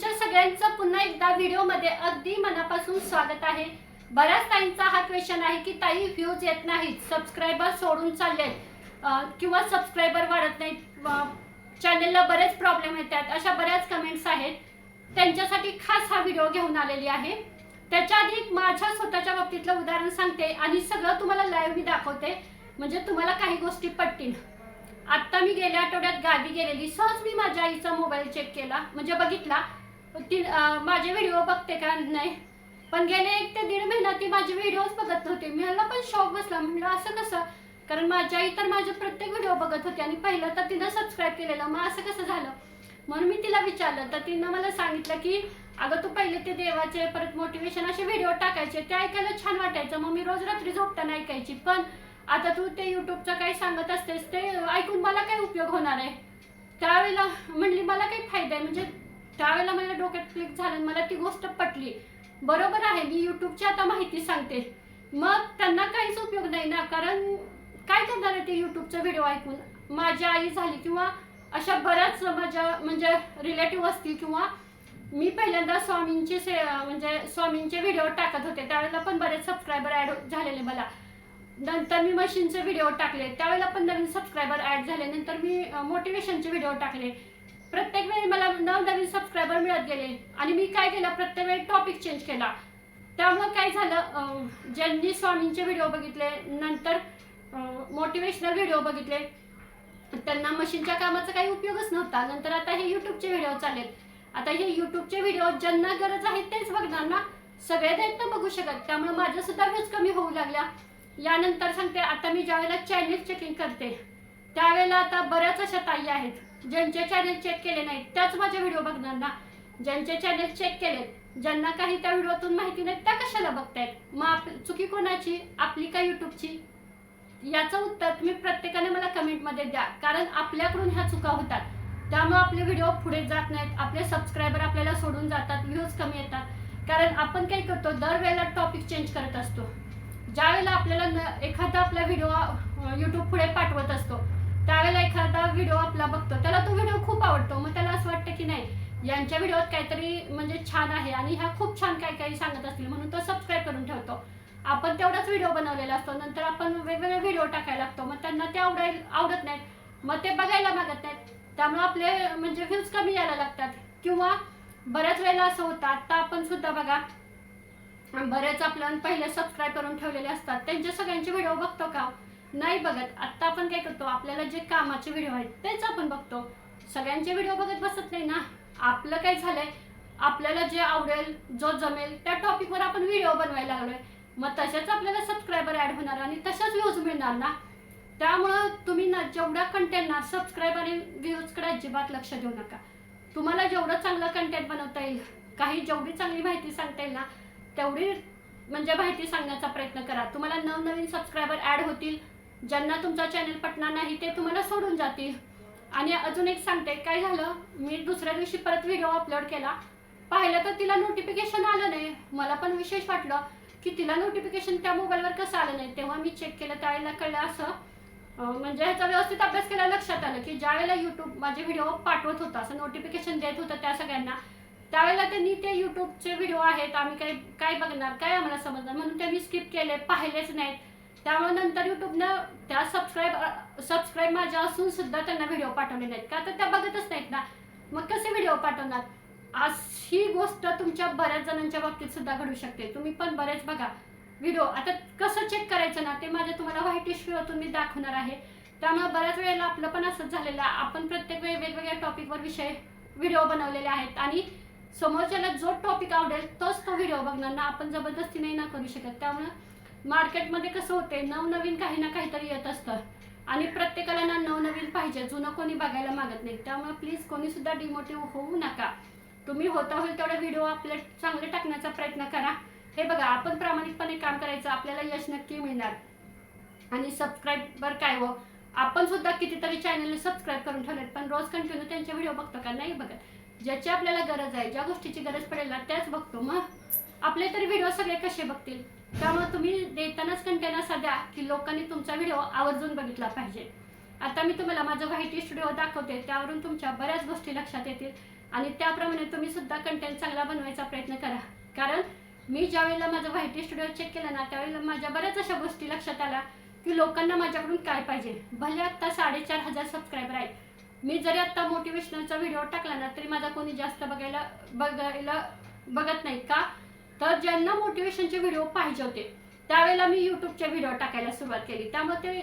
तुमच्या सगळ्यांचं पुन्हा एकदा व्हिडिओमध्ये अगदी मनापासून स्वागत आहे. बऱ्याच ताईंचा हा क्वेश्चन आहे की ताई व्ह्यूज येत नाहीत सबस्क्रायबर सोडून चालले किंवा सबस्क्रायबर वाढत नाहीत चॅनलला बरेच प्रॉब्लेम येतात अशा बऱ्याच कमेंट्स आहेत. त्यांच्यासाठी खास हा व्हिडिओ घेऊन आलेली आहे. त्याच्या आधी माझ्या स्वतःच्या बाबतीतलं उदाहरण सांगते आणि सगळं तुम्हाला लाईव्ह मी दाखवते. म्हणजे तुम्हाला काही गोष्टी पटतील. आत्ता मी गेल्या आठवड्यात गावी गेलेली सहज मी माझ्या आईचा मोबाईल चेक केला. म्हणजे बघितला ती माझे व्हिडिओ बघते का? नाही. पण गेले एक ते दीड महिना ती माझे व्हिडिओज बघत होते. मला पण शॉक बसला. म्हणलं असं कसं? कारण माझी आई तर माझे प्रत्येक व्हिडिओ बघत होती आणि पहिलं तर तिनं सबस्क्राईब केलेलं. मग असं कसं झालं? म्हणून मी तिला विचारलं. तर तिनं मला सांगितलं की अगं तू पहिले ते देवाचे परत मोटिवेशन असे व्हिडिओ टाकायचे. ते ऐकायला छान वाटायचं. मग मी रोज रात्री झोपताना ऐकायची. पण आता तू ते युट्यूबचं काही सांगत असतेस ते ऐकून मला काय उपयोग होणार आहे. त्यावेळेला म्हणली मला काही फायदा आहे. म्हणजे त्यावेळेला मला डोक्यात क्लिक झालं मला ती गोष्ट पटली. बरोबर आहे मी युट्यूबची आता माहिती सांगते. मग त्यांना काहीच उपयोग नाही ना कारण काय करणार आहे ते युट्यूबचा व्हिडिओ ऐकून? माझी आई झाली किंवा अशा बऱ्याच माझ्या म्हणजे रिलेटिव्ह असतील किंवा मी पहिल्यांदा स्वामींचे से म्हणजे स्वामींचे व्हिडिओ टाकत होते. त्यावेळेला पण बरेच सबस्क्रायबर ॲड झालेले मला. नंतर मी मशीनचे व्हिडिओ टाकले. त्यावेळेला पण नवीन सबस्क्रायबर ॲड झाले. नंतर मी मोटिवेशनचे व्हिडिओ टाकले. प्रत्येक वेळी मला नवनवीन सबस्क्रायबर मिळत गेले. आणि मी काय केलं? प्रत्येक वेळी टॉपिक चेंज केला. त्यामुळं काय झालं? ज्यांनी स्वामींचे व्हिडिओ बघितले नंतर मोटिवेशनल व्हिडिओ बघितले त्यांना मशीनच्या कामाचा काही उपयोगच नव्हता. नंतर आता हे युट्यूबचे व्हिडिओ चालेल आता हे युट्यूबचे व्हिडिओ ज्यांना गरज आहे तेच बघणार ना? सगळे त्यांना बघू शकत. त्यामुळे माझ्या सुद्धा व्ह्यूज कमी होऊ लागल्या. यानंतर सांगते आता मी ज्यावेळेला चॅनेल चेकिंग करते त्यावेळेला आता बऱ्याच अशा ताई आहेत. ज्यांचे चॅनल चेक केले नाहीत त्याच माझे व्हिडिओ बघणार ना? ज्यांचे चॅनल चेक केलेत ज्यांना काही त्या व्हिडिओतून माहिती नाही त्या कशाला बघतायत? मग आप चुकी कोणाची? आपली का युट्यूबची याचं उत्तर तुम्ही प्रत्येकाने मला कमेंटमध्ये द्या. कारण आपल्याकडून ह्या चुका होतात. त्यामुळे आपले व्हिडिओ पुढे जात नाहीत. आपले सबस्क्रायबर आपल्याला सोडून जातात व्ह्यूज कमी येतात. कारण आपण काय करतो? दरवेळेला टॉपिक चेंज करत असतो. ज्यावेळेला आपल्याला न- एखादा आपला व्हिडिओ यूट्यूब पुढे पाठवत असतो त्यावेळेला एखादा व्हिडिओ आपला बघतो. त्याला तो व्हिडिओ खूप आवडतो. मग त्याला असं वाटतं की नाही यांच्या व्हिडिओत काहीतरी म्हणजे छान आहे आणि ह्या खूप छान काही काही सांगत असतील. म्हणून तो सबस्क्राईब करून ठेवतो. आपण तेवढाच व्हिडिओ बनवलेला असतो. नंतर आपण वेगवेगळे व्हिडिओ टाकायला लागतो. मग त्यांना ते आवडाय आवडत नाहीत मग ते बघायला मागत नाहीत. त्यामुळे आपले म्हणजे व्ह्यूज कमी यायला लागतात. किंवा बऱ्याच वेळेला असं होतं आत्ता आपण सुद्धा बघा बरेच आपल्याला पहिले सबस्क्राईब करून ठेवलेले असतात. त्यांच्या सगळ्यांचे व्हिडिओ बघतो का? नाही बघत. आत्ता आपण काय करतो? आपल्याला जे कामाचे व्हिडिओ आहेत तेच आपण बघतो. सगळ्यांचे व्हिडिओ बघत बसत नाही ना? आपलं काय झालंय? आपल्याला जे आवडेल जो जमेल त्या टॉपिकवर आपण व्हिडिओ बनवायला लागलोय. मग तसेच आपल्याला सबस्क्रायबर ॲड होणार आणि तशाच व्ह्यूज मिळणार ना? त्यामुळं तुम्ही ना जेवढा कंटेंट ना सबस्क्राईब आणि व्ह्यूजकडे अजिबात लक्ष देऊ नका. तुम्हाला जेवढं चांगलं कंटेंट बनवता येईल काही जेवढी चांगली माहिती सांगता येईल ना तेवढी म्हणजे माहिती सांगण्याचा प्रयत्न करा. तुम्हाला नवनवीन सबस्क्रायबर ॲड होतील ज्यांना तुमचा चॅनल पटणार नाही ते तुम्हाला सोडून जातील. आणि अजून एक सांगते काय झालं मी दुसऱ्या दिवशी परत व्हिडिओ अपलोड केला. पाहिलं तर तिला नोटिफिकेशन आलं नाही. मला पण विशेष वाटलं की तिला नोटिफिकेशन त्या मोबाईलवर कसं आलं नाही. तेव्हा मी चेक केलं त्यावेळेला कळलं असं म्हणजे ह्याचा व्यवस्थित अभ्यास केला लक्षात आलं की ज्यावेळेला युट्यूब माझे व्हिडिओ पाठवत होता असं नोटिफिकेशन देत होतं त्या सगळ्यांना त्यावेळेला त्यांनी ते युट्यूबचे व्हिडिओ आहेत आम्ही काय काय बघणार काय आम्हाला समजणार? म्हणून त्यांनी स्किप केले पाहिलेच नाहीत. त्यामुळे नंतर युट्यूबनं त्या सबस्क्राईब सबस्क्राईब माझ्या असून सुद्धा त्यांना व्हिडिओ पाठवले नाहीत का तर त्या बघतच नाहीत ना. मग कसे व्हिडिओ पाठवणार? आज ही गोष्ट तुमच्या बऱ्याच जणांच्या बाबतीत सुद्धा घडू शकते. तुम्ही पण बरेच बघा. व्हिडिओ आता कसं चेक करायचं ना ते माझ्या तुम्हाला व्हाईट इश्यूतून मी दाखवणार आहे. त्यामुळे बऱ्याच वेळेला आपलं पण असंच झालेलं आहे. आपण प्रत्येक वेळी वेगवेगळ्या टॉपिकवर विषय व्हिडिओ बनवलेले आहेत. आणि समोरच्याला जो टॉपिक आवडेल तोच तो व्हिडिओ बघणार ना. आपण जबरदस्ती नाही ना करू शकत. त्यामुळं मार्केटमध्ये कसं होते नवनवीन काही ना काहीतरी येत असतं. आणि प्रत्येकाला ना नवनवीन पाहिजे जुनं कोणी बघायला मागत नाही. त्यामुळे प्लीज कोणी सुद्धा डिमोटिव्ह होऊ नका. तुम्ही होता होईल तेवढे व्हिडिओ आपले चांगले टाकण्याचा प्रयत्न करा. हे बघा आपण प्रामाणिकपणे काम करायचं आपल्याला यश नक्की मिळणार. आणि सबस्क्राईबर काय हो? आपण सुद्धा कितीतरी चॅनल सबस्क्राईब करून ठेवलेत पण रोज कंटिन्यू त्यांचे व्हिडिओ बघतो का? नाही बघत. ज्याची आपल्याला गरज आहे ज्या गोष्टीची गरज पडेल ना त्याच बघतो. मग आपले तरी व्हिडिओ सगळे कसे बघतील? त्यामुळे तुम्ही देतानाच कंटेनर सध्या द्या की लोकांनी तुमचा व्हिडिओ आवर्जून बघितला पाहिजे. आता मी तुम्हाला माझं व्हाईटी स्टुडिओ दाखवते त्यावरून तुमच्या बऱ्याच गोष्टी लक्षात येतील. आणि त्याप्रमाणे तुम्ही सुद्धा कंटेंट चांगला बनवायचा प्रयत्न करा. कारण मी ज्या वेळेला माझं व्हायटी स्टुडिओ चेक केलं ना त्यावेळेला माझ्या बऱ्याच अशा गोष्टी लक्षात आल्या की लोकांना माझ्याकडून काय पाहिजे. भले आत्ता साडेचार हजार सबस्क्रायबर आहेत. मी जरी आत्ता मोटिवेशनलचा व्हिडिओ टाकला ना तरी माझा कोणी जास्त बघायला बघायला बघत नाही का? तर ज्यांना मोटिवेशनचे व्हिडिओ पाहिजे होते त्यावेळेला मी यूट्यूबचे व्हिडिओ टाकायला सुरुवात केली. त्यामुळे ते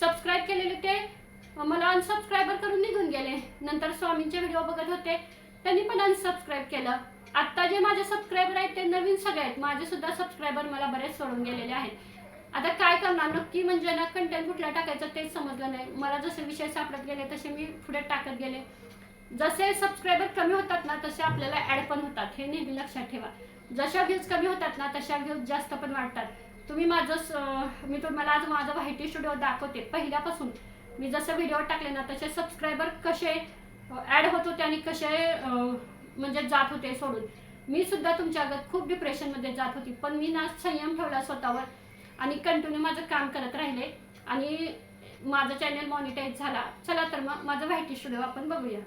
सबस्क्राईब केलेले ते मला अनसबस्क्रायबर करून निघून गेले. नंतर स्वामींचे व्हिडिओ बघत होते त्यांनी पण अनसबस्क्राईब केलं. आत्ता जे माझे सबस्क्रायबर आहेत ते नवीन सगळे आहेत. माझे सुद्धा सबस्क्रायबर मला बरेच सोडून गेलेले आहेत. आता काय करणार? नक्की म्हणजे ना कंटेंट कुठला टाकायचं तेच समजलं नाही. मला जसे विषय सापडत गेले तसे मी पुढे टाकत गेले. जसे सबस्क्रायबर कमी होतात ना तसे आपल्याला ॲड पण होतात. हे नेहमी लक्षात ठेवा. जशा व्ह्यूज कमी होतात ना तशा व्ह्यूज जास्त पण वाढतात. तुम्ही माझं मी तुम्हाला आज माझा व्हायटी स्टुडिओ दाखवते. पहिल्यापासून मी जसं व्हिडिओ टाकले ना तसे सबस्क्रायबर कसे ॲड होत होते आणि कसे म्हणजे जात होते सोडून. मी सुद्धा तुमच्या अगत खूप डिप्रेशनमध्ये जात होती. पण मी ना संयम ठेवला स्वतःवर आणि कंटिन्यू माझं काम करत राहिले आणि माझं चॅनल मॉनिटाईज झाला. चला तर मग माझं व्हायटी स्टुडिओ आपण बघूया.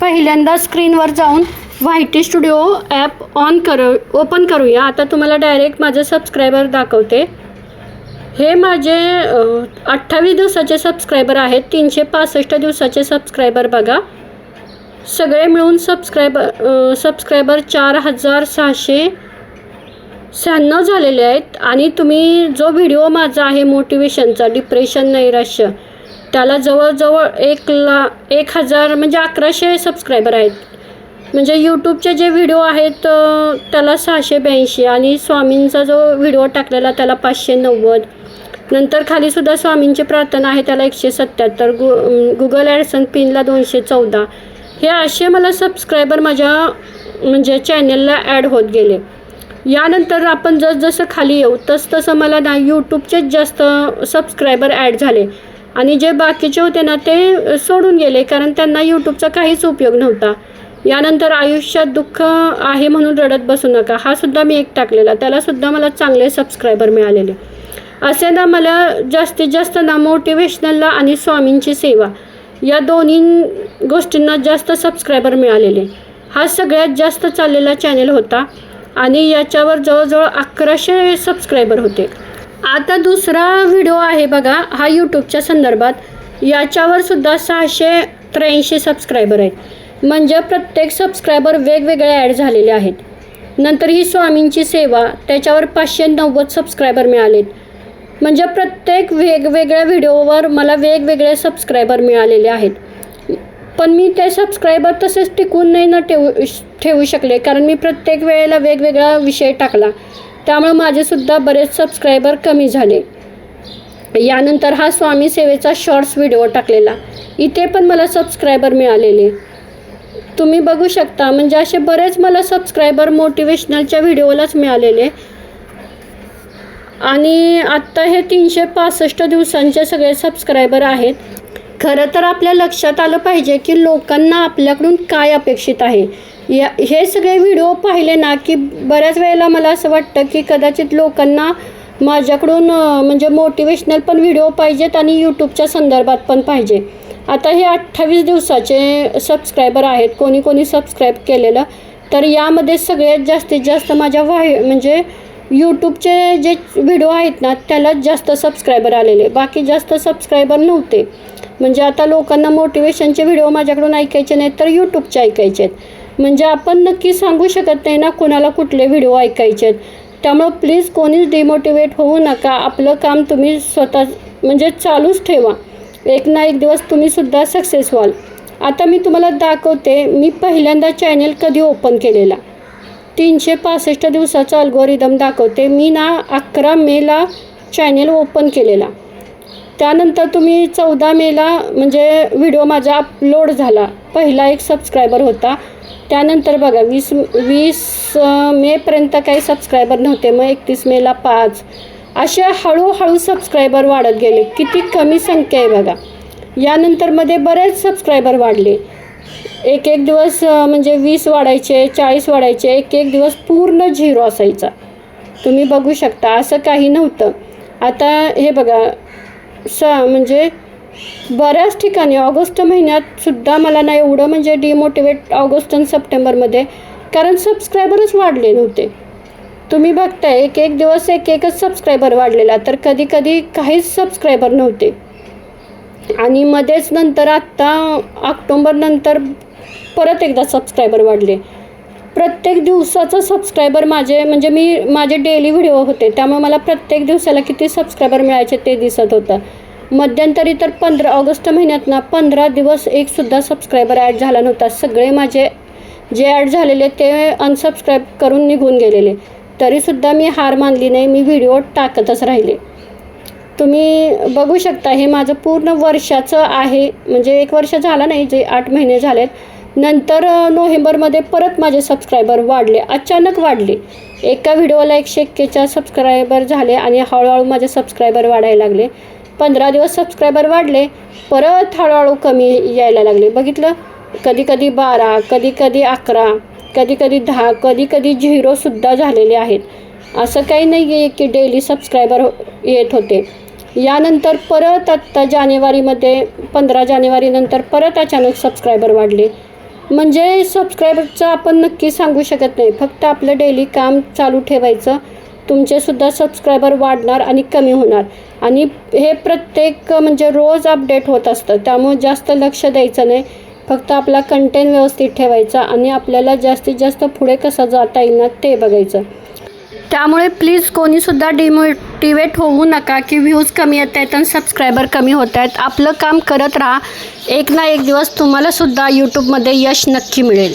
पहिल्यांदा स्क्रीनवर जाऊन Y T studio app on करू ओपन करूया. आता तुम्हाला डायरेक्ट माझे सबस्क्रायबर दाखवते. हे माझे अठ्ठावीस दिवसाचे सबस्क्रायबर आहेत. तीनशे पासष्ट दिवसाचे सबस्क्रायबर बघा. सगळे मिळून सबस्क्रायबर सबस्क्रायबर चार हजार सहाशे शहाण्णव झालेले आहेत. आणि तुम्ही जो व्हिडिओ माझा आहे मोटिवेशनचा डिप्रेशन नैराश्य त्याला जवळजवळ एक ला एक हजार म्हणजे अकराशे सबस्क्रायबर आहेत. म्हणजे यूट्यूबचे जे व्हिडिओ आहेत त्याला सहाशे ब्याऐंशी आणि स्वामींचा जो व्हिडिओ टाकलेला त्याला पाचशे नव्वद. नंतर खालीसुद्धा स्वामींची प्रार्थना आहे त्याला एकशे सत्याहत्तर. गु गुगल ॲडसन पिनला दोनशे चौदा. हे असे मला सबस्क्रायबर माझ्या म्हणजे चॅनलला ॲड होत गेले. यानंतर आपण जसजसं खाली येऊ तसतसं मला ना यूट्यूबचेच जास्त सबस्क्रायबर ॲड झाले. आणि जे बाकीचे होते ना ते सोडून गेले कारण त्यांना यूट्यूबचा काहीच उपयोग नव्हता. यानंतर आयुष्यात दुःख आहे म्हणून रडत बसू नका. हा सुद्धा मी एक टाकलेला. त्यालासुद्धा मला चांगले सबस्क्रायबर मिळालेले. असे ना मला जास्तीत जास्त ना मोटिवेशनलला आणि स्वामींची सेवा या दोन्ही गोष्टींना जास्त सबस्क्रायबर मिळालेले. हा सगळ्यात जास्त चाललेला चॅनल होता आणि याच्यावर जवळजवळ अकराशे सबस्क्रायबर होते. आता दुसरा व्हिडिओ आहे बघा हा यूट्यूबच्या संदर्भात. याच्यावर सुद्धा सहाशे त्र्याऐंशी सबस्क्रायबर आहेत. म्हणजे प्रत्येक सबस्क्रायबर वेगवेगळे ॲड झालेले आहेत. नंतर ही स्वामींची सेवा त्याच्यावर पाचशे नव्वद सबस्क्रायबर मिळालेत. म्हणजे प्रत्येक वेगवेगळ्या व्हिडिओवर मला वेगवेगळे सबस्क्रायबर मिळालेले आहेत. पण मी ते सबस्क्रायबर तसेच टिकून नाही ना ठेवू ठेवू शकले कारण मी प्रत्येक वेळेला वेगवेगळा विषय टाकला. त्यामुळे माझेसुद्धा बरेच सबस्क्रायबर कमी झाले. यानंतर हा स्वामी सेवेचा शॉर्ट्स व्हिडिओ टाकलेला. इथे पण मला सबस्क्रायबर मिळालेले. तुम्ही बघू शकता. म्हणजे असे बरेच मला सबस्क्रायबर मोटिवेशनलच्या व्हिडिओलाच मिळालेले. आणि आत्ता हे तीनशे पासष्ट दिवसांचे सगळे सबस्क्रायबर आहेत. खरं तर आपल्या लक्षात आलं पाहिजे की लोकांना आपल्याकडून काय अपेक्षित आहे. या हे सगळे व्हिडिओ पाहिले ना की बऱ्याच वेळेला मला असं वाटतं की कदाचित लोकांना माझ्याकडून म्हणजे मोटिवेशनल पण व्हिडिओ पाहिजेत आणि यूट्यूबच्या संदर्भात पण पाहिजे. आता हे अठ्ठावीस दिवसाचे सबस्क्रायबर आहेत कोणी कोणी सबस्क्राईब केलेलं तर यामध्ये सगळ्यात जास्तीत जास्त माझ्या वाय म्हणजे यूट्यूबचे जे व्हिडिओ आहेत ना त्यालाच जास्त सबस्क्रायबर आलेले. बाकी जास्त सबस्क्रायबर नव्हते. म्हणजे आता लोकांना मोटिवेशनचे व्हिडिओ माझ्याकडून ऐकायचे नाहीत तर यूट्यूबचे ऐकायचे आहेत. म्हणजे आपण नक्की सांगू शकत नाही ना कुणाला कुठले व्हिडिओ ऐकायचे आहेत त्यामुळं प्लीज कोणीच डिमोटिवेट होऊ नका. आपलं काम तुम्ही स्वतः म्हणजे चालूच ठेवा. एक ना एक दिवस तुम्ही सुद्धा सक्सेस व्हाल. आता मी तुम्हाला दाखवते मी पहिल्यांदा चॅनल कधी ओपन केलेला. तीनशे पासष्ट दिवसाचा अल्गोरिदम दाखवते मी ना अकरा मेला चॅनल ओपन केलेला. त्यानंतर तुम्ही चौदा मेला म्हणजे व्हिडिओ माझा अपलोड झाला. पहिला एक सबस्क्रायबर होता. त्यानंतर बघा वीस वीस मेपर्यंत काही सबस्क्रायबर नव्हते. मग एकतीस मेला पाच. असे हळूहळू सबस्क्रायबर वाढत गेले. किती कमी संख्या आहे बघा. यानंतरमध्ये बरेच सबस्क्रायबर वाढले. एक एक दिवस म्हणजे वीस वाढायचे चाळीस वाढायचे एक एक दिवस पूर्ण झिरो असायचा. तुम्ही बघू शकता असं काही नव्हतं. आता हे बघा स म्हणजे बऱ्याच ठिकाणी ऑगस्ट महिन्यात सुद्धा मला ना एवढं म्हणजे डिमोटिवेट ऑगस्ट आणि सप्टेंबरमध्ये कारण सबस्क्रायबरच वाढले नव्हते. तुम्ही बघताय एक एक दिवस एक एकच सबस्क्रायबर वाढलेला तर कधी कधी काहीच सबस्क्रायबर नव्हते. आणि मध्येच नंतर आत्ता ऑक्टोंबर नंतर परत एकदा सबस्क्रायबर वाढले. प्रत्येक दिवसाचं सबस्क्रायबर माझे म्हणजे मी माझे डेली व्हिडिओ होते त्यामुळे मला प्रत्येक दिवसाला किती सबस्क्रायबर मिळायचे ते दिसत होतं. मध्यंतरी तर पंधरा ऑगस्ट महिन्यात ना पंधरा दिवस एकसुद्धा सबस्क्रायबर ॲड झाला नव्हता. सगळे माझे जे ॲड झालेले ते अनसबस्क्राईब करून निघून गेलेले. तरीसुद्धा मी हार मानली नाही मी व्हिडिओ टाकतच राहिले. तुम्ही बघू शकता हे माझं पूर्ण वर्षाचं आहे. म्हणजे एक वर्ष झालं नाही जे आठ महिने झालेत. नंतर नोव्हेंबरमध्ये परत माझे सबस्क्रायबर वाढले अचानक वाढले. एका व्हिडिओला एकशे एक्केचाळीस सबस्क्रायबर झाले आणि हळूहळू माझे सबस्क्रायबर वाढायला लागले. पंधरा दिवस सबस्क्रायबर वाढले परत हळूहळू कमी यायला लागले. बघितलं? कधी कधी बारा कधी कधी अकरा. कधी कधी दहा कधी कधी झिरोसुद्धा झालेले आहेत. असं काही नाही आहे की डेली सबस्क्रायबर हो, येत होते. यानंतर परत आत्ता जानेवारीमध्ये पंधरा जानेवारीनंतर परत अचानक सबस्क्रायबर वाढले. म्हणजे सबस्क्रायबरचं आपण नक्की सांगू शकत नाही. फक्त आपलं डेली काम चालू ठेवायचं. तुमचेसुद्धा सबस्क्रायबर वाढणार आणि कमी होणार. आणि हे प्रत्येक म्हणजे रोज अपडेट होत असतं. त्यामुळे जास्त लक्ष द्यायचं नाही. फक्त आपला कंटेंट व्यवस्थित ठेवायचा आणि आपल्याला जास्तीत जास्त पुढे कसं जाता येईल ना ते बघायचं. त्यामुळे प्लीज कोणीसुद्धा डिमोटिवेट होऊ नका की व्ह्यूज कमी येत आहेत आणि सबस्क्रायबर कमी होत आहेत. आपलं काम करत राहा. एक ना एक दिवस तुम्हालासुद्धा यूट्यूबमध्ये यश नक्की मिळेल.